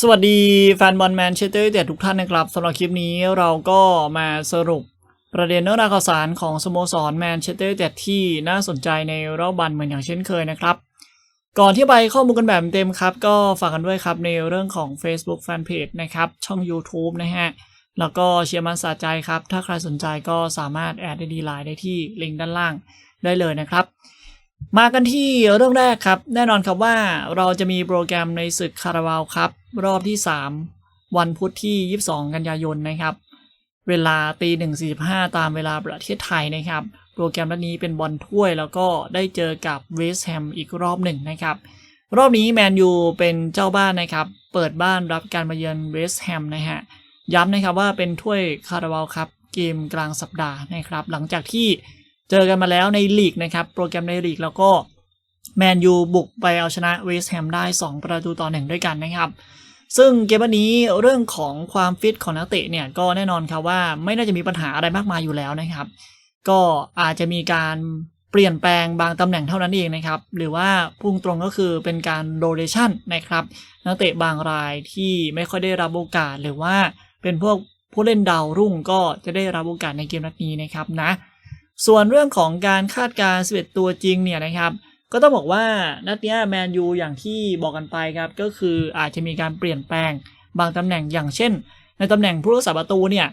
สวัสดีแฟนบอลแมนเชสเตอร์ยูไนเต็ดทุกท่านนะครับสำหรับคลิปนี้เราก็มาสรุปประเด็นเรื่องราวข่าวสารของสโมสรแมนเชสเตอร์ยูไนเต็ดที่น่าสนใจในรอบบันเหมือนอย่างเช่นเคยนะครับ ก่อนที่ไปข้อมูลกันแบบเต็มครับ ก็ฝากกันด้วยครับในเรื่องของ Facebook Fanpage นะครับ ช่อง YouTube นะฮะ แล้วก็เชียร์มันสาใจครับ ถ้าใครสนใจก็สามารถแอดได้ดีไลน์ได้ที่ลิงก์ด้านล่างได้เลยนะครับมากันที่เรื่องแรกครับ แน่นอนครับว่าเราจะมีโปรแกรมในศึกคาราบาวครับ รอบที่ 3 วันพุธที่ 22 กันยายนนะครับ เวลาตีหนึ่งสี่ห้าตามเวลาประเทศไทยนะครับ โปรแกรมนัดนี้เป็นบอลถ้วยแล้วก็ได้เจอกับเวสต์แฮมอีกรอบหนึ่งนะครับ รอบนี้แมนยูเป็นเจ้าบ้านนะครับ เปิดบ้านรับการมาเยือนเวสต์แฮมนะฮะ ย้ำนะครับว่าเป็นถ้วยคาราบาวครับเกมกลางสัปดาห์นะครับ หลังจากที่เจอกันมาแล้วในลีกนะครับ โปรแกรมในลีกแล้วก็แมนยูบุกไปเอาชนะเวสต์แฮมได้ 2 ประตูต่อหนึ่งด้วยกันนะครับ ซึ่งเกมวันนี้เรื่องของความฟิตของนักเตะเนี่ยก็แน่นอนครับว่าไม่น่าจะมีปัญหาอะไรมากมายอยู่แล้วนะครับ ก็อาจจะมีการเปลี่ยนแปลงบางตำแหน่งเท่านั้นเองนะครับ หรือว่าพุ่งตรงก็คือเป็นการโรเ t ชันนะครับ นักเตะบางรายที่ไม่ค่อยได้รับโอกาส หรือว่าเป็นพวกผู้เล่นดาวรุ่งก็จะได้รับโอกาสในเกมนัดนี้นะครับนะ ส่วนเรื่องของการคาดการณ์11ตัวจริงเนี่ยนะครับ ก็ต้องบอกว่านัดเนี้ยแมนยูอย่างที่บอกกันไปครับ ก็คืออาจจะมีการเปลี่ยนแปลงบางตำแหน่งอย่างเช่น ในตำแหน่งผู้รักษาประตูเนี่ย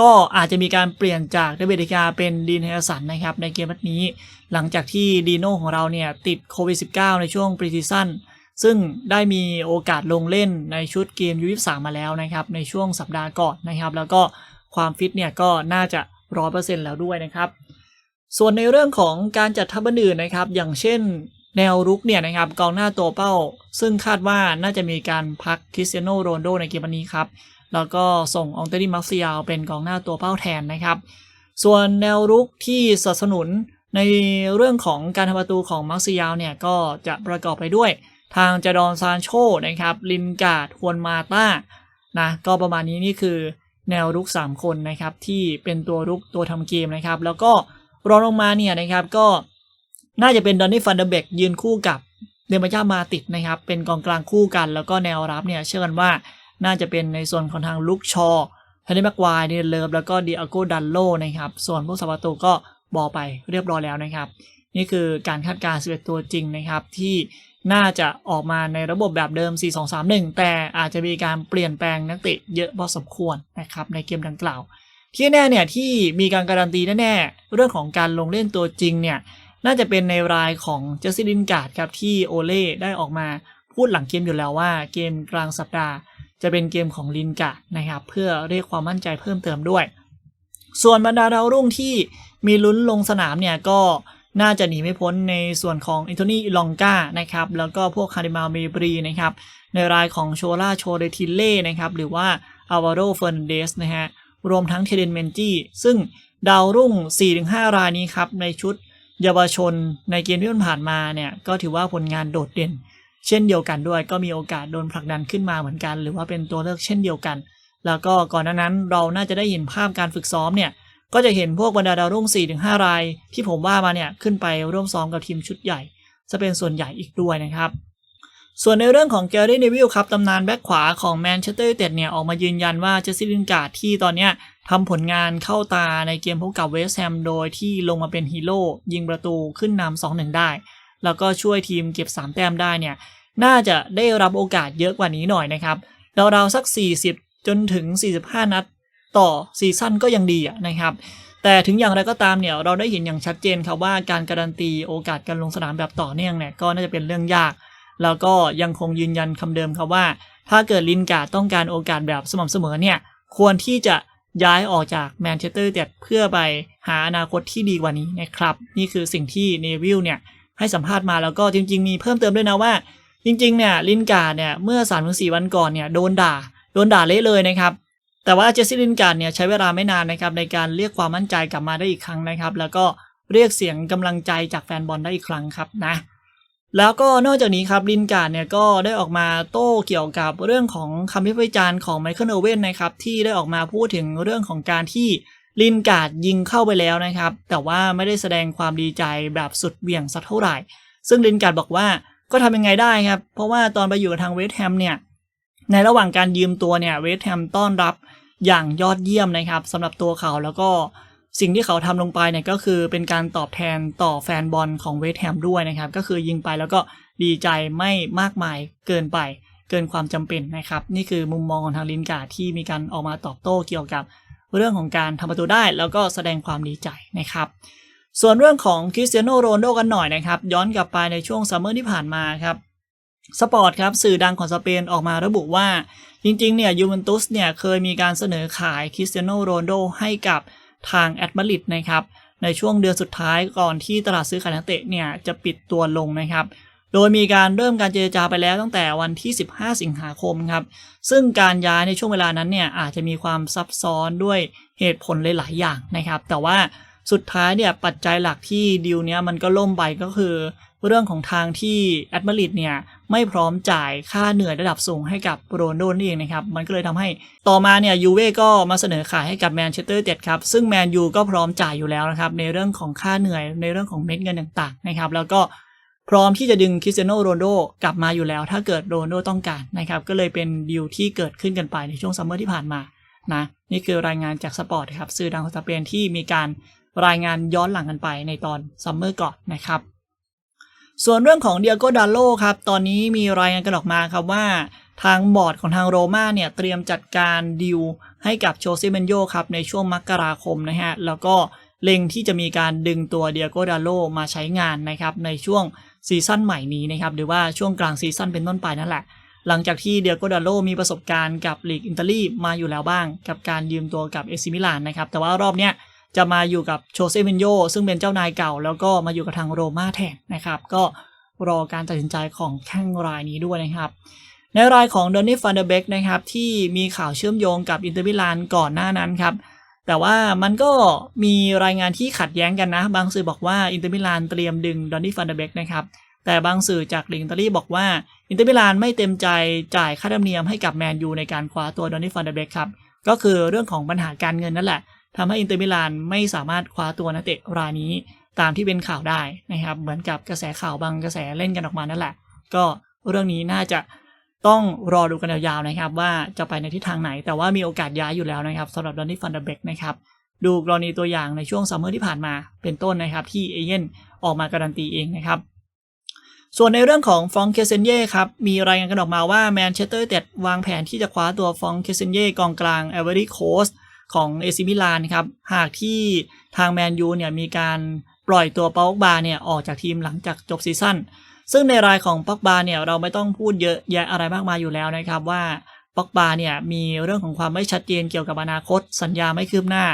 ก็อาจจะมีการเปลี่ยนจากเดวิดเดกาเป็นดีนเฮลสันนะครับในเกมนัดนี้ หลังจากที่ดีโน่ของเราเนี่ยติดโควิด -19 ในช่วงปรีซีซั่นซึ่งได้มีโอกาสลงเล่นในชุดเกมยู23มาแล้วนะครับในช่วงสัปดาห์ก่อนนะครับ แล้วก็ความฟิตเนี่ยก็น่าจะร้อยเปอร์เซ็นต์แล้วด้วยนะครับ ส่วนในเรื่องของการจัดทัพอื่นนะครับ อย่างเช่นแนวรุกเนี่ยนะครับกองหน้าตัวเป้า ซึ่งคาดว่าน่าจะมีการพักคริสเตียโนโรนโดในเกมนี้ครับ แล้วก็ส่งอองเตอรี่มาร์เซียลเป็นกองหน้าตัวเป้าแทนนะครับ ส่วนแนวรุกที่สนับสนุนในเรื่องของการทำประตูของมาร์เซียลเนี่ยก็จะประกอบไปด้วย ทางจาดอนซานโชนะครับลินกาดฮวนมาต้านะก็ประมาณนี้นี่คือแนวรุก 3 คนนะครับที่เป็นตัวรุกตัวทำเกมนะครับ แล้วก็ รองลงมาเนี่ยนะครับก็น่าจะเป็นดอนนี่ฟันเดเบกยืนคู่กับเดมาญ่ามาติดนะครับ เป็นกองกลางคู่กัน แล้วก็แนวรับเนี่ยเชื่อกันว่าน่าจะเป็นในส่วนของทางลุกชอทันนี่แม็กควายเดนเลิฟแล้วก็ดีอาโกดันโลนะครับ ส่วนผู้สัประตูก็บอไปเรียบร้อยแล้วนะครับ นี่คือการคาดการณ์11 ตัวจริงนะครับ ที่น่าจะออกมาในระบบแบบเดิม 4-2-3-1 แต่อาจจะมีการเปลี่ยนแปลงนักเตะเยอะพอสมควรนะครับในเกมดังกล่าว ที่แน่เนี่ยที่มีการการันตีแน่ๆเรื่องของการลงเล่นตัวจริงเนี่ยน่าจะเป็นในรายของเจสซี่ลินการ์ดครับที่โอเล่ได้ออกมาพูดหลังเกมอยู่แล้วว่าเกมกลางสัปดาห์ จะเป็นเกมของลินการ์ดนะครับเพื่อเรียกความมั่นใจเพิ่มเติมด้วย ส่วนบรรดาดาวรุ่งที่มีลุ้นลงสนามเนี่ยก็น่าจะหนีไม่พ้นในส่วนของอินโทนีลองกานะครับแล้วก็พวกคาริมาเมบรีนะครับในรายของโชล่าโชเดทิเล่นะครับหรือว่าอาวาโรเฟรนเดสนะฮะ รวมทั้งเทเดนเมนจี้ซึ่งดาวรุ่ง 4-5 รายนี้ครับ ในชุดเยาวชนในเกมที่ผ่านมาเนี่ย ก็ถือว่าผลงานโดดเด่น เช่นเดียวกันด้วย ก็มีโอกาสโดนผลักดันขึ้นมาเหมือนกัน หรือว่าเป็นตัวเลือกเช่นเดียวกัน แล้วก็ก่อนหน้านั้นเราน่าจะได้เห็นภาพการฝึกซ้อมเนี่ยก็จะเห็นพวกบรรดาดาวรุ่ง 4-5 ราย ที่ผมว่ามาเนี่ยขึ้นไปร่วมซ้อมกับทีมชุดใหญ่ จะเป็นส่วนใหญ่อีกด้วยนะครับ ส่วนในเรื่องของแกรี่เนวิลครับตำนานแบ็คขวาของแมนเชสเตอร์ยูไนเต็ดเนี่ยออกมายืนยันว่าเจสซี่ลินการ์ดที่ตอนเนี้ยทำผลงานเข้าตาในเกมพบกับเวสต์แฮมโดยที่ลงมาเป็นฮีโร่ยิงประตูขึ้นนำ2-1ได้ แล้วก็ช่วยทีมเก็บ 3 แต้มได้เนี่ยน่าจะได้รับโอกาสเยอะกว่านี้หน่อยนะครับราวๆสัก 40 จนถึง 45 นัดต่อซีซั่นก็ยังดีนะครับแต่ถึงอย่างไรก็ตามเนี่ยเราได้เห็นอย่างชัดเจนครับว่าการการันตีโอกาสการลงสนามแบบต่อเนื่องเนี่ยก็น่าจะเป็นเรื่องยาก แล้วก็ยังคงยืนยันคำเดิมครับว่า ถ้าเกิดลินการ์ดต้องการโอกาสแบบสม่ำเสมอเนี่ยควรที่จะย้ายออกจากแมนเชสเตอร์เต็ดเพื่อไปหาอนาคตที่ดีกว่านี้นะครับ นี่คือสิ่งที่เนวิลเนี่ยให้สัมภาษณ์มาแล้วก็จริง ๆ มีเพิ่มเติมด้วยนะว่า จริงๆเนี่ยลินการ์ดเนี่ยเมื่อ3าถึงสวันก่อนเนี่ยโดนด่า โดนด่าเละเลยนะครับแต่ว่าเจสซี่ลินการ์ดเนี่ยใช้เวลาไม่นานนะครับในการเรียกความมั่นใจกลับมาได้อีกครั้งนะครับ แล้วก็เรียกเสียงกำลังใจจากแฟนบอลได้อีกครั้งครับนะ แล้วก็นอกจากนี้ครับลินการ์ดเนี่ยก็ได้ออกมาโต้เกี่ยวกับเรื่องของคำวิพากษ์วิจารณ์ของไมเคิลโอเว่นนะครับที่ได้ออกมาพูดถึงเรื่องของการที่ลินการ์ดยิงเข้าไปแล้วนะครับ แต่ว่าไม่ได้แสดงความดีใจแบบสุดเหวี่ยงสักเท่าไหร่ ซึ่งลินการ์ดบอกว่าก็ทำยังไงได้ครับ เพราะว่าตอนไปอยู่ทางเวสต์แฮมเนี่ยในระหว่างการยืมตัวเนี่ยเวสต์แฮมต้อนรับอย่างยอดเยี่ยมนะครับสำหรับตัวเขาแล้วก็ สิ่งที่เขาทำลงไปเนี่ยก็คือเป็นการตอบแทนต่อแฟนบอลของเวสต์แฮมด้วยนะครับ ก็คือยิงไปแล้วก็ดีใจไม่มากมายเกินไปเกินความจำเป็นนะครับ นี่คือมุมมองของทางลินการ์ที่มีการออกมาตอบโต้เกี่ยวกับเรื่องของการทำประตูได้แล้วก็แสดงความดีใจนะครับ ส่วนเรื่องของคริสเตียโนโรนโดกันหน่อยนะครับ ย้อนกลับไปในช่วงซัมเมอร์ที่ผ่านมาครับสปอร์ตครับสื่อดังของสเปนออกมาระบุว่า จริงๆเนี่ยยูเวนตุสเนี่ยเคยมีการเสนอขายคริสเตียโนโรนโดให้กับ ทางแอดมาริดนะครับในช่วงเดือนสุดท้ายก่อนที่ตลาดซื้อขายนักเตะเนี่ยจะปิดตัวลงนะครับโดยมีการเริ่มการเจรจาไปแล้วตั้งแต่วันที่ 15 สิงหาคมครับซึ่งการย้ายในช่วงเวลานั้นเนี่ยอาจจะมีความซับซ้อนด้วยเหตุผลหลาย ๆ อย่างนะครับ แต่ว่า สุดท้ายเนี่ยปัจจัยหลักที่ดีลเนี้ยมันก็ล่มไปก็คือ เรื่องของทางที่แอตมาริดเนี่ยไม่พร้อมจ่ายค่าเหนื่อยระดับสูงให้กับโรนโดนี่เองนะครับ มันก็เลยทำให้ต่อมาเนี่ยยูเว่ก็มาเสนอขายให้กับแมนเชสเตอร์เต็ดครับ ซึ่งแมนยูก็พร้อมจ่ายอยู่แล้วนะครับ ในเรื่องของค่าเหนื่อยในเรื่องของเม็ดเงินต่างๆนะครับ แล้วก็พร้อมที่จะดึงคริสเตียโนโรนโดกลับมาอยู่แล้ว ถ้าเกิดโรนโดต้องการนะครับ ก็เลยเป็นดีลที่เกิดขึ้นกันไปในช่วงซัมเมอร์ที่ผ่านมานะนี่คือรายงานจากสปอร์ตครับสื่อดังของสเปนที่มีการ รายงานย้อนหลังกันไปในตอนซัมเมอร์ก่อนนะครับ ส่วนเรื่องของเดียโกดาโลครับตอนนี้มีรายงานกันออกมาครับว่าทางบอร์ดของทางโรม่าเนี่ยเตรียมจัดการดิวให้กับโชเซเบนโยครับในช่วงมกราคมนะฮะ แล้วก็เล็งที่จะมีการดึงตัวเดียโกดาโลมาใช้งานนะครับในช่วงซีซั่นใหม่นี้นะครับหรือว่าช่วงกลางซีซั่นเป็นต้นไปนั่นแหละ หลังจากที่เดียโกดาโลมีประสบการณ์กับลีกอิตาลีมาอยู่แล้วบ้าง กับการยืมตัวกับเอซิมิลานนะครับแต่ว่ารอบเนี้ย จะมาอยู่กับโชเซเบนโยซึ่งเป็นเจ้านายเก่า แล้วก็มาอยู่กับทางโรม่าแทนนะครับ ก็รอการตัดสินใจของแข้งรายนี้ด้วยนะครับ ในรายของโดนนี่ฟันเดเบกนะครับที่มีข่าวเชื่อมโยงกับอินเตอร์มิลานก่อนหน้านั้นครับแต่ว่ามันก็มีรายงานที่ขัดแย้งกันนะ บางสื่อบอกว่าอินเตอร์มิลานเตรียมดึงดอนนี่ฟันเดเบกนะครับแต่บางสื่อจากลีกอิตาลีบอกว่าอินเตอร์มิลานไม่เต็มใจจ่ายค่าธรรมเนียมให้กับแมนยูในการคว้าตัวดอนนี่ฟันเดเบกครับก็คือเรื่องของปัญหาการเงินนั่นแหละ ทำให้อินเตอร์มิลานไม่สามารถคว้าตัวนักเตะรายนี้ตามที่เป็นข่าวได้นะครับเหมือนกับกระแสข่าวบางกระแสเล่นกันออกมานั่นแหละ ก็เรื่องนี้น่าจะต้องรอดูกันยาวๆนะครับ ว่าจะไปในทิศทางไหน แต่ว่ามีโอกาสย้ายอยู่แล้วนะครับสำหรับดอนนี่ฟันเดเบกนะครับดูกรณีตัวอย่างในช่วงซัมเมอร์ที่ผ่านมาเป็นต้นนะครับที่เอเย่นออกมาการันตีเองนะครับส่วนในเรื่องของฟองเคเซนเย่ครับ มีรายงานกันออกมาว่าแมนเชสเตอร์เต็ดวางแผนที่จะคว้าตัวฟองเคเซนเย่กองกลางเอเวอรี่โคส ของเอซิมิลานครับหากที่ทางแมนยูเนี่ยมีการปล่อยตัวปอกบาเนี่ยออกจากทีมหลังจากจบซีซั่นซึ่งในรายของปอกบาเนี่ยเราไม่ต้องพูดเยอะแยะอะไรมากมายอยู่แล้วนะครับว่าปอกบาเนี่ยมีเรื่องของความไม่ชัดเจนเกี่ยวกับอนาคต สัญญาไม่คืบหน้า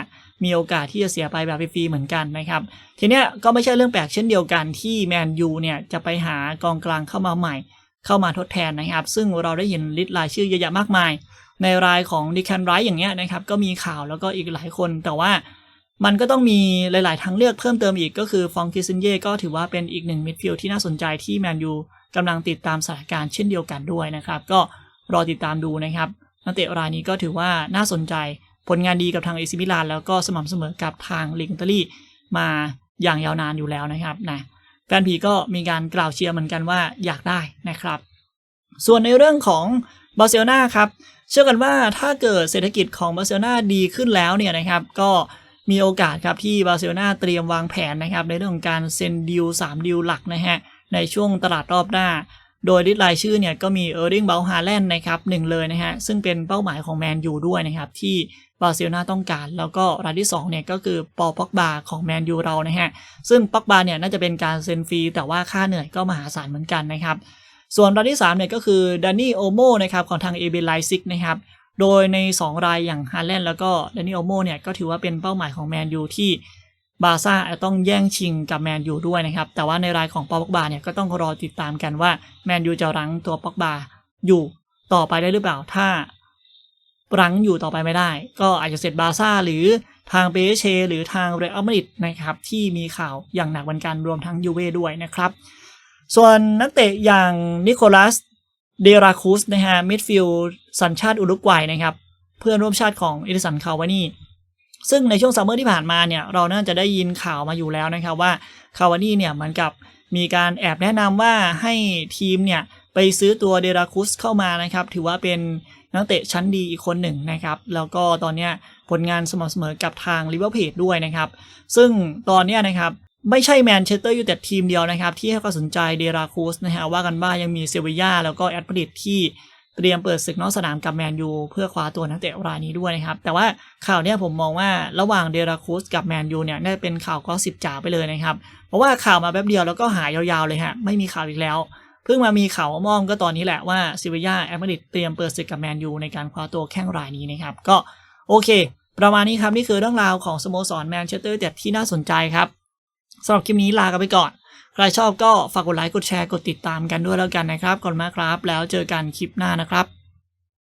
มีโอกาสที่จะเสียไปแบบฟรีๆเหมือนกันนะครับทีเนี้ยก็ไม่ใช่เรื่องแปลกเช่นเดียวกันที่แมนยูเนี่ยจะไปหากองกลางเข้ามาใหม่ เข้ามาทดแทนนะครับ ซึ่งเราได้เห็นลิสต์รายชื่อเยอะแยะมากมาย ในรายของดิคันไรท์อย่างเงี้ยนะครับก็มีข่าวแล้วก็อีกหลายคน แต่ว่ามันก็ต้องมีหลาย ๆ ทางเลือกเพิ่มเติมอีกก็คือฟองคิสเซนเย่ก็ถือว่าเป็นอีกหนึ่งมิดฟิลด์ที่น่าสนใจที่แมนยูกำลังติดตามสถานการณ์เช่นเดียวกันด้วยนะครับ ก็รอติดตามดูนะครับนักเตะรายนี้ก็ถือว่าน่าสนใจผลงานดีกับทางเอซิมิลานแล้วก็สม่ำเสมอกับทางลีกอิตาลีมาอย่างยาวนานอยู่แล้วนะครับนะแฟนผีก็มีการกล่าวเชียร์เหมือนกันว่าอยากได้นะครับ ส่วนในเรื่องของบาร์เซโลนาครับ เชื่อกันว่าถ้าเกิดเศรษฐกิจของบาร์เซโลนาดีขึ้นแล้วเนี่ยนะครับก็มีโอกาสครับที่บาร์เซโลนาเตรียมวางแผนนะครับในเรื่องของการเซ็นดิว3ดิวหลักนะฮะในช่วงตลาดรอบหน้า โดยลิสต์รายชื่อเนี่ยก็มีเออร์ลิงเบลฮาแลนด์นะครับหนึ่งเลยนะฮะซึ่งเป็นเป้าหมายของแมนยูด้วยนะครับที่บาร์เซโลนาต้องการ แล้วก็รายที่2เนี่ยก็คือปอป็อกบาของแมนยูเรานะฮะซึ่งป็อกบาเนี่ยน่าจะเป็นการเซ็นฟรีแต่ว่าค่าเหนื่อยก็มหาศาลเหมือนกันนะครับ ส่วนรายที่3เนี่ยก็คือดานนี่โอโมนะครับของทางเอเบไลซิกนะครับโดยใน 2 รายอย่างฮาแลนด์แล้วก็ดานนี่โอโมเนี่ยก็ถือว่าเป็นเป้าหมายของแมนยูที่บาซ่าจะต้องแย่งชิงกับแมนยูด้วยนะครับ แต่ว่าในรายของปอป็อกบาเนี่ยก็ต้องรอติดตามกันว่าแมนยูจะรั้งตัวปอกบาอยู่ต่อไปได้หรือเปล่า ถ้ารั้งอยู่ต่อไปไม่ได้ ก็อาจจะเสร็จบาซ่าหรือทางเปเช หรือทางเรอัลมาดริดนะครับที่มีข่าวอย่างหนักเหมือนกันรวมทั้งยูเว่ด้วยนะครับ ส่วนนักเตะอย่างนิโคลัสเดราคูสนะฮะมิดฟิลด์สัญชาติอุรุกวัยนะครับ เพื่อนร่วมชาติของอิดิสันคาวานี่ซึ่งในช่วงซัมเมอร์ที่ผ่านมาเนี่ยเราน่าจะได้ยินข่าวมาอยู่แล้วนะครับว่าคาวานี่เนี่ยเหมือนกับมีการแอบแนะนำว่าให้ทีมเนี่ยไปซื้อตัวเดราคุสเข้ามานะครับ ถือว่าเป็นนักเตะชั้นดีอีกคนหนึ่งนะครับ แล้วก็ตอนนี้ผลงานสม่ำเสมอกับทางลิเวอร์พูลด้วยนะครับ ซึ่งตอนนี้นะครับ ไม่ใช่แมนเชสเตอร์ยูไนเต็ดทีมเดียวนะครับ ที่ให้ความสนใจเดราคูสนะฮะว่ากันว่ายังมีเซบียาแล้วก็แอตมาดริดที่เตรียมเปิดศึกนอกสนามกับแมนยูเพื่อคว้าตัวนักเตะรายนี้ด้วยนะครับ แต่ว่าข่าวเนี้ยผมมองว่าระหว่างเดราคูสกับแมนยูเนี่ยน่าจะเป็นข่าวก็สิบจ๋าไปเลยนะครับ เพราะว่าข่าวมาแป๊บเดียวแล้วก็หายยาวๆเลยฮะไม่มีข่าวอีกแล้ว เพิ่งมามีข่าวมอมก็ตอนนี้แหละว่าซิวิย่าแอตมาดริดเตรียมเปิดศึกกับแมนยูในการคว้าตัวแข้งรายนี้นะครับก็โอเค ประมาณนี้ครับนี่คือเรื่องราวของสโมสรแมนเชสเตอร์ยูไนเต็ดที่น่าสนใจครับ สำหรับคลิปนี้ลากันไปก่อนใครชอบก็ฝากกดไลค์กดแชร์กดติดตามกันด้วยแล้วกันนะครับก่อนมาครับ แล้วเจอกันคลิปหน้านะครับ